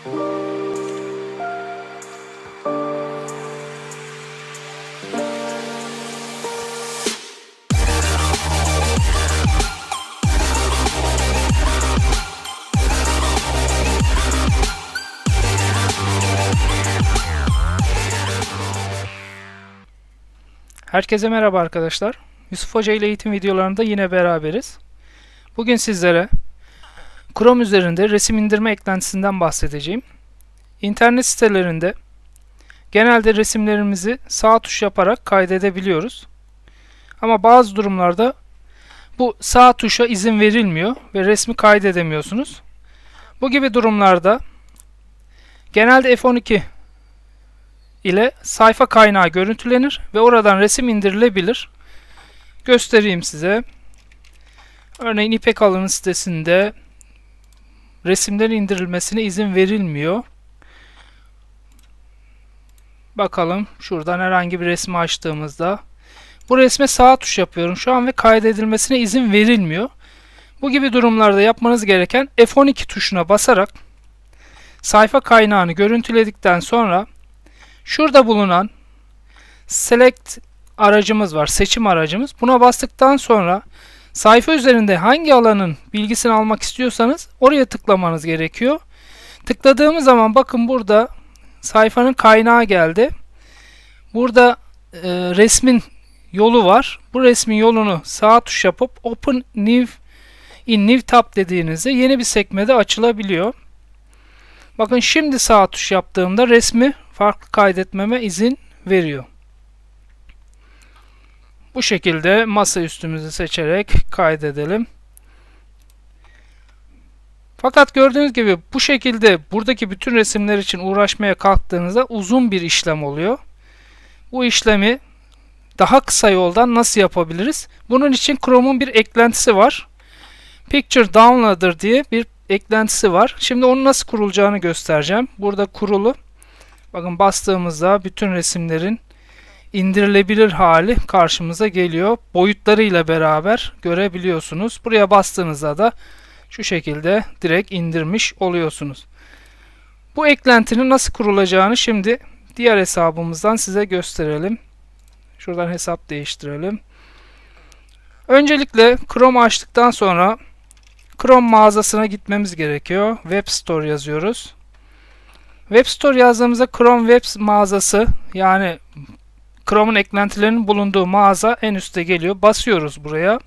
Herkese merhaba arkadaşlar. Yusuf Hoca ile eğitim videolarında yine beraberiz. Bugün sizlere Chrome üzerinde resim indirme eklentisinden bahsedeceğim. İnternet sitelerinde genelde resimlerimizi sağ tuş yaparak kaydedebiliyoruz. Ama bazı durumlarda bu sağ tuşa izin verilmiyor ve resmi kaydedemiyorsunuz. Bu gibi durumlarda genelde F12 ile sayfa kaynağı görüntülenir ve oradan resim indirilebilir. Göstereyim size. Örneğin İpek Alın'ın sitesinde resimlerin indirilmesine izin verilmiyor. Bakalım şuradan herhangi bir resmi açtığımızda bu resme sağ tuş yapıyorum şu an ve kaydedilmesine izin verilmiyor. Bu gibi durumlarda yapmanız gereken F12 tuşuna basarak sayfa kaynağını görüntüledikten sonra Şurada bulunan select aracımız var. Seçim aracımız. Buna bastıktan sonra sayfa üzerinde hangi alanın bilgisini almak istiyorsanız oraya tıklamanız gerekiyor. Tıkladığımız zaman bakın burada sayfanın kaynağı geldi. Burada e, resmin yolu var. Bu resmin yolunu sağ tuş yapıp Open New in New Tab dediğinizde yeni bir sekmede açılabiliyor. Bakın şimdi sağ tuş yaptığımda resmi farklı kaydetmeme izin veriyor. Bu şekilde masa üstümüzü seçerek kaydedelim. Fakat gördüğünüz gibi bu şekilde buradaki bütün resimler için uğraşmaya kalktığınızda uzun bir işlem oluyor. Bu işlemi daha kısa yoldan nasıl yapabiliriz? Bunun için Chrome'un bir eklentisi var. Picture Downloader diye bir eklentisi var. Şimdi onu nasıl kurulacağını göstereceğim. Burada kurulu. Bakın bastığımızda bütün resimlerin indirilebilir hali karşımıza geliyor. Boyutlarıyla beraber görebiliyorsunuz. Buraya bastığınızda da şu şekilde direkt indirmiş oluyorsunuz. Bu eklentinin nasıl kurulacağını şimdi diğer hesabımızdan size gösterelim. Şuradan hesap değiştirelim. Öncelikle Chrome açtıktan sonra Chrome mağazasına gitmemiz gerekiyor. Web Store yazıyoruz. Web Store yazdığımızda Chrome Web mağazası yani Chrome'un eklentilerinin bulunduğu mağaza en üstte geliyor. Basıyoruz buraya.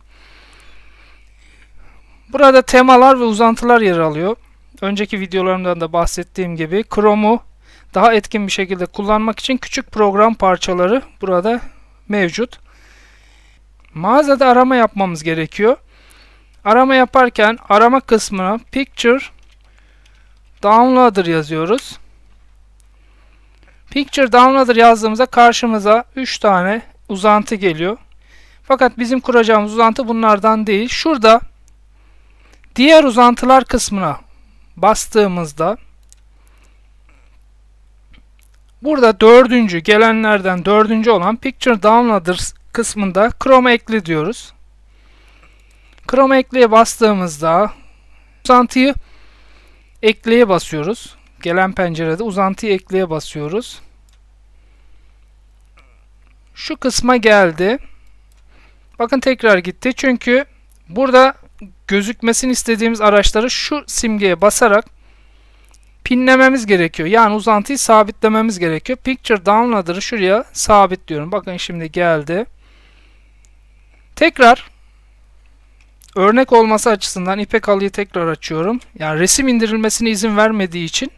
Burada temalar ve uzantılar yer alıyor. Önceki videolarımdan da bahsettiğim gibi Chrome'u daha etkin bir şekilde kullanmak için küçük program parçaları burada mevcut. Mağazada arama yapmamız gerekiyor. Arama yaparken arama kısmına Picture Downloader yazıyoruz. Picture Downloader yazdığımızda karşımıza 3 tane uzantı geliyor. Fakat bizim kuracağımız uzantı bunlardan değil. Şurada diğer uzantılar kısmına bastığımızda burada dördüncü gelenlerden dördüncü olan Picture Downloader kısmında Chrome ekle diyoruz. Chrome ekleye bastığımızda uzantıyı ekleye basıyoruz. Gelen pencerede uzantıyı ekleye basıyoruz. Şu kısma geldi. Bakın tekrar gitti. Çünkü burada gözükmesini istediğimiz araçları şu simgeye basarak pinlememiz gerekiyor. Yani uzantıyı sabitlememiz gerekiyor. Picture Downloader'ı şuraya sabitliyorum. Bakın şimdi geldi. Tekrar örnek olması açısından İpek Alı'yı tekrar açıyorum. Yani resim indirilmesine izin vermediği için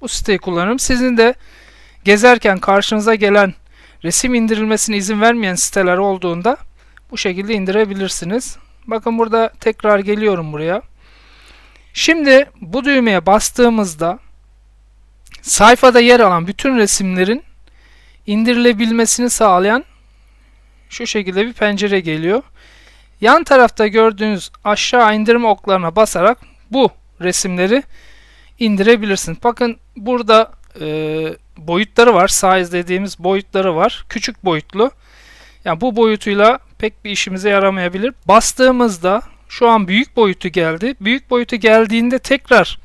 bu siteyi kullanırım. Sizin de gezerken karşınıza gelen resim indirilmesine izin vermeyen siteler olduğunda bu şekilde indirebilirsiniz. Bakın burada tekrar geliyorum buraya. Şimdi bu düğmeye bastığımızda sayfada yer alan bütün resimlerin indirilebilmesini sağlayan şu şekilde bir pencere geliyor. Yan tarafta gördüğünüz aşağı indirme oklarına basarak bu resimleri indirebilirsiniz. Bakın burada e, boyutları var. Size dediğimiz boyutları var. Küçük boyutlu. Yani bu boyutuyla pek bir işimize yaramayabilir. Bastığımızda şu an büyük boyutu geldi. Büyük boyutu geldiğinde tekrar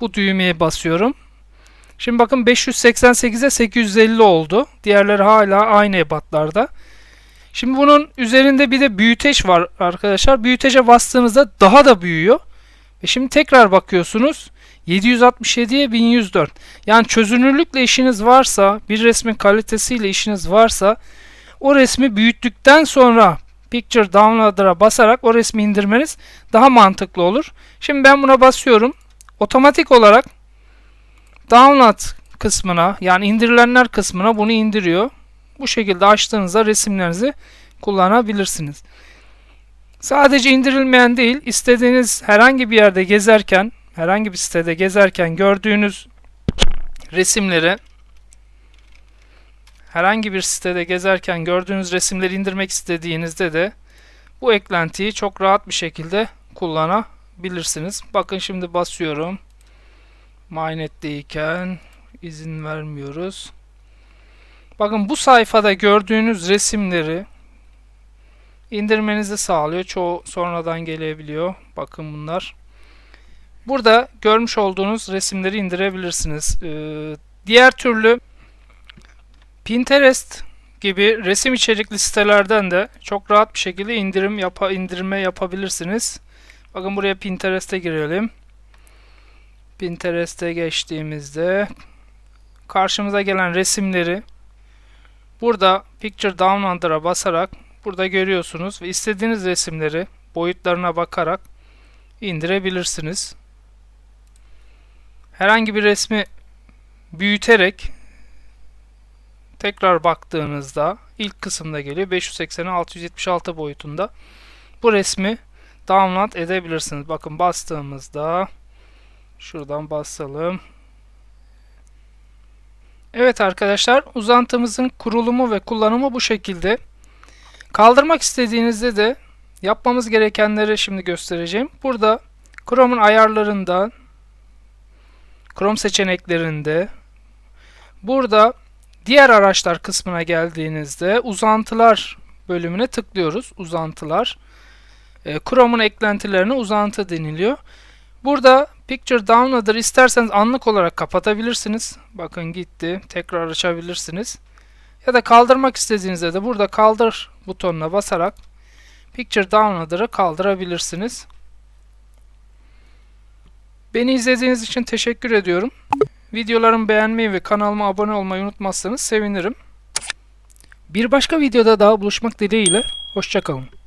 bu düğmeye basıyorum. Şimdi bakın 588'e 850 oldu. Diğerleri hala aynı ebatlarda. Şimdi bunun üzerinde bir de büyüteç var arkadaşlar. Büyütece bastığınızda daha da büyüyor. Ve şimdi tekrar bakıyorsunuz. 767'ye 1104. Yani çözünürlükle işiniz varsa, bir resmin kalitesiyle işiniz varsa o resmi büyüttükten sonra Picture Downloader'a basarak o resmi indirmeniz daha mantıklı olur. Şimdi ben buna basıyorum. Otomatik olarak Download kısmına yani indirilenler kısmına bunu indiriyor. Bu şekilde açtığınızda resimlerinizi kullanabilirsiniz. Sadece indirilmeyen değil, istediğiniz herhangi bir yerde gezerken, herhangi bir sitede gezerken gördüğünüz resimleri herhangi bir sitede gezerken gördüğünüz resimleri indirmek istediğinizde de bu eklentiyi çok rahat bir şekilde kullanabilirsiniz. Bakın şimdi basıyorum. MyNet'teyken izin vermiyoruz. Bakın bu sayfada gördüğünüz resimleri indirmenizi sağlıyor. Çoğu sonradan gelebiliyor. Bakın bunlar. Burada görmüş olduğunuz resimleri indirebilirsiniz. Ee, diğer türlü Pinterest gibi resim içerikli sitelerden de çok rahat bir şekilde indirim yapa, indirme yapabilirsiniz. Bakın buraya Pinterest'e girelim. Pinterest'e geçtiğimizde karşımıza gelen resimleri burada Picture Downloader'a basarak burada görüyorsunuz ve istediğiniz resimleri boyutlarına bakarak indirebilirsiniz. Herhangi bir resmi büyüterek tekrar baktığınızda ilk kısımda geliyor 580'e 676 boyutunda. Bu resmi download edebilirsiniz. Bakın bastığımızda şuradan basalım. Evet arkadaşlar uzantımızın kurulumu ve kullanımı bu şekilde. Kaldırmak istediğinizde de yapmamız gerekenleri şimdi göstereceğim. Burada Chrome'un ayarlarında Chrome seçeneklerinde burada diğer araçlar kısmına geldiğinizde uzantılar bölümüne tıklıyoruz. Uzantılar. E, Chrome'un eklentilerine uzantı deniliyor. Burada Picture Downloader isterseniz anlık olarak kapatabilirsiniz. Bakın gitti. Tekrar açabilirsiniz. Ya da kaldırmak istediğinizde de burada kaldır butonuna basarak Picture Downloader'ı kaldırabilirsiniz. Beni izlediğiniz için teşekkür ediyorum. Videolarımı beğenmeyi ve kanalıma abone olmayı unutmazsanız sevinirim. Bir başka videoda daha buluşmak dileğiyle. Hoşçakalın.